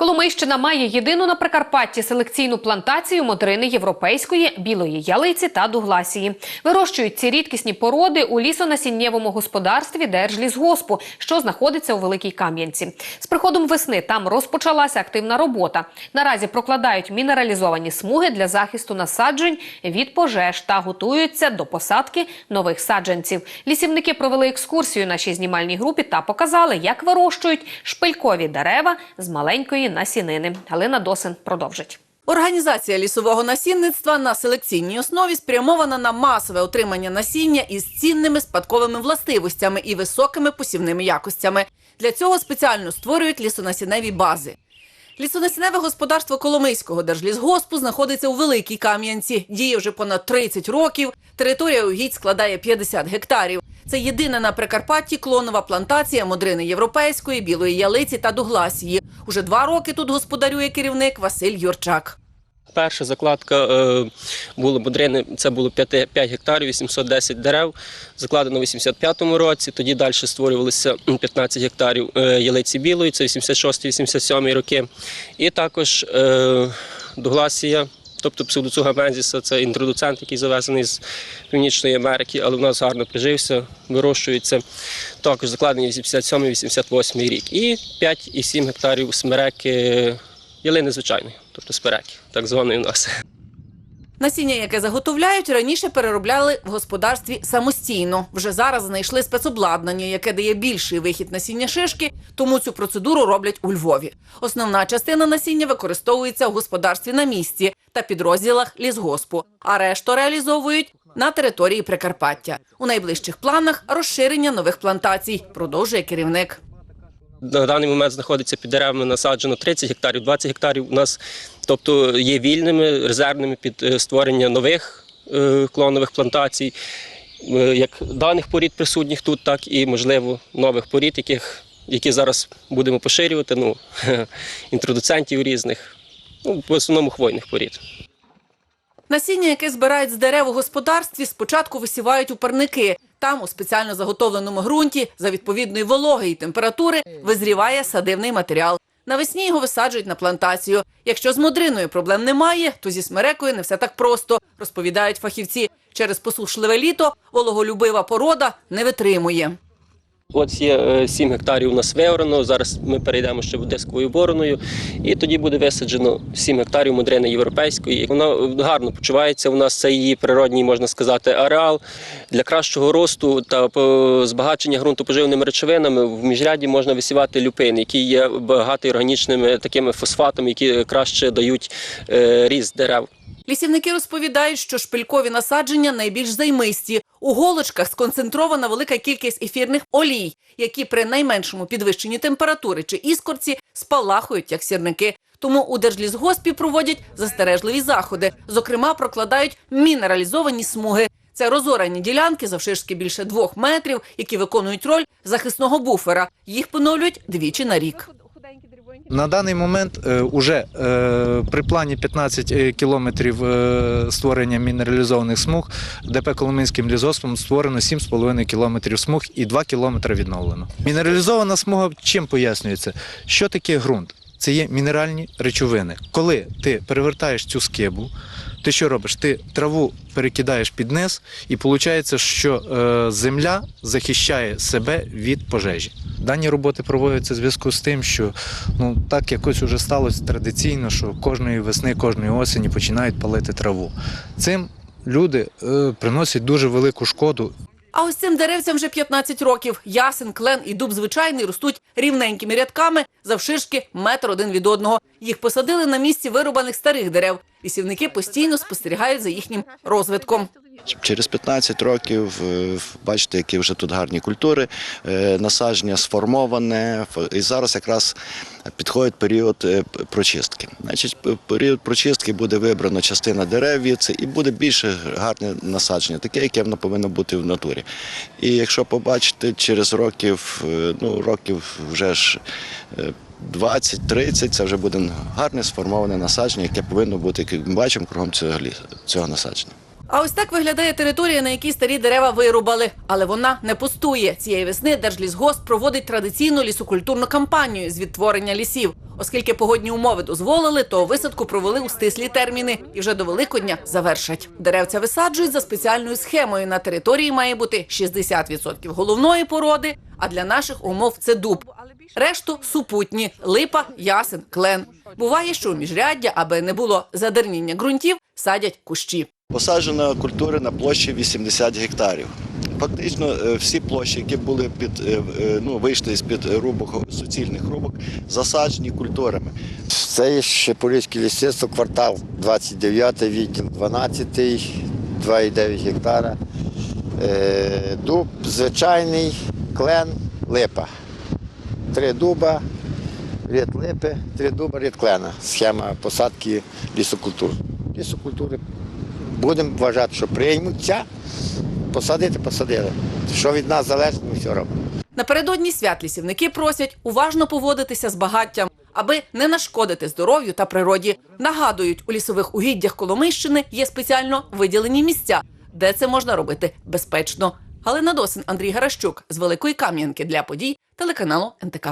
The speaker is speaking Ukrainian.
Коломийщина має єдину на Прикарпатті селекційну плантацію модрини європейської, білої ялиці та дугласії. Вирощують ці рідкісні породи у лісонасіннєвому господарстві Держлісгоспу, що знаходиться у Великій Кам'янці. З приходом весни там розпочалася активна робота. Наразі прокладають мінералізовані смуги для захисту насаджень від пожеж та готуються до посадки нових саджанців. Лісівники провели екскурсію нашій знімальній групі та показали, як вирощують шпилькові дерева з маленької насінини. Галина Досин продовжить. Організація лісового насінництва на селекційній основі спрямована на масове отримання насіння із цінними спадковими властивостями і високими посівними якостями. Для цього спеціально створюють лісонасіневі бази. Лісонасіневе господарство Коломийського держлісгоспу знаходиться у Великій Кам'янці. Діє вже понад 30 років. Територія угідь складає 50 гектарів. Це єдина на Прикарпатті клонова плантація модрини європейської, білої ялиці та дугласії. Уже два роки тут господарює керівник Василь Юрчак. Перша закладка е, була бодрини, це було 5, 5 гектарів, 810 дерев, закладено у 85-му році. Тоді далі створювалися 15 гектарів е, ялиці білої, це 86-87 роки. І також е, дугласія, тобто псевдоцуга мензіса, це інтродуцент, який завезений з Північної Америки, але в нас гарно прижився, вирощується. Також закладені 87-88 рік. І 5,7 гектарів смереки ялини звичайної, тобто спереки, так званої у нас. Насіння, яке заготовляють, раніше переробляли в господарстві самостійно. Вже зараз знайшли спецобладнання, яке дає більший вихід насіння шишки, тому цю процедуру роблять у Львові. Основна частина насіння використовується в господарстві на місці та підрозділах лісгоспу, а решту реалізовують на території Прикарпаття. У найближчих планах розширення нових плантацій, продовжує керівник. На даний момент знаходиться під деревами насаджено 30 гектарів, 20 гектарів у нас, тобто є вільними, резервними під е, створення нових е, клонових плантацій, е, як даних порід присутніх тут, так і, можливо, нових порід, яких, які зараз будемо поширювати, ну, інтродуцентів різних, ну, в основному хвойних порід. Насіння, яке збирають з дерев у господарстві, спочатку висівають у парники. Там, у спеціально заготовленому ґрунті, за відповідної вологи і температури, визріває садивний матеріал. Навесні його висаджують на плантацію. Якщо з модриною проблем немає, то зі смерекою не все так просто, розповідають фахівці. Через посушливе літо вологолюбива порода не витримує. От є 7 гектарів у нас виорано. Зараз ми перейдемо ще в дисковою бороною, і тоді буде висаджено 7 гектарів модрини європейської. Вона гарно почувається. У нас це її природній, можна сказати, ареал для кращого росту та по- збагачення ґрунту поживними речовинами. В міжряді можна висівати люпин, який є багатий органічними такими фосфатами, які краще дають е, ріст дерев. Лісівники розповідають, що шпилькові насадження найбільш займисті. У голочках сконцентрована велика кількість ефірних олій, які при найменшому підвищенні температури чи іскорці спалахують як сірники. Тому у Держлісгоспі проводять застережливі заходи. Зокрема, прокладають мінералізовані смуги. Це розорані ділянки завширшки більше двох метрів, які виконують роль захисного буфера. Їх поновлюють двічі на рік. На даний момент е, уже е, при плані 15 е, кілометрів створення мінералізованих смуг ДП Коломинським лісгоспом створено 7,5 кілометрів смуг і 2 кілометри відновлено. Мінералізована смуга чим пояснюється? Що таке ґрунт? Це є мінеральні речовини. Коли ти перевертаєш цю скибу, ти що робиш? Ти траву перекидаєш під низ, і виходить, що е, земля захищає себе від пожежі. Дані роботи проводяться в зв'язку з тим, що ну так якось уже сталося традиційно, що кожної весни, кожної осені починають палити траву. Цим люди е, приносять дуже велику шкоду А ось цим деревцям вже 15 років. Ясен, клен і дуб звичайний ростуть рівненькими рядками завширшки метр один від одного. Їх посадили на місці вирубаних старих дерев. Лісівники постійно спостерігають за їхнім розвитком. Через 15 років е, бачите, які вже тут гарні культури, е, насадження сформоване, і зараз якраз підходить період е, прочистки. Значить, період прочистки буде вибрано частина дерев і буде більше гарне насадження, таке, яке воно повинно бути в натурі. І якщо побачите, через років, ну років вже ж. е, 20-30 це вже буде гарне сформоване насадження, яке повинно бути, як ми бачимо, кругом цього цього насадження. А ось так виглядає територія, на якій старі дерева вирубали. Але вона не пустує. Цієї весни Держлісгосп проводить традиційну лісокультурну кампанію з відтворення лісів. Оскільки погодні умови дозволили, то висадку провели у стислі терміни і вже до Великодня завершать. Деревця висаджують за спеціальною схемою. На території має бути 60% головної породи, а для наших умов це дуб. Решту супутні липа, ясен, клен. Буває, що у міжряддя, аби не було задерніння ґрунтів, садять кущі. Посаджено культури на площі 80 гектарів. Фактично е, всі площі, які були під е, е, ну вийшли з під рубок суцільних рубок, засаджені культурами. Це є Шепурівське лісництво, квартал 29 відділ 12, 2,9 гектара. Дуб звичайний, клен, липа. Три дуба, ряд липи, три дуба, ряд клена. Схема посадки лісокультур. Лісокультури будемо вважати, що приймуться. Посадити, посадили. Що від нас залежить, ми все робимо. Напередодні свят лісівники просять уважно поводитися з багаттям, аби не нашкодити здоров'ю та природі. Нагадують, у лісових угіддях Коломийщини є спеціально виділені місця, де це можна робити безпечно. Галина Досин, Андрій Гаращук з Великої Кам'янки для подій телеканалу НТК.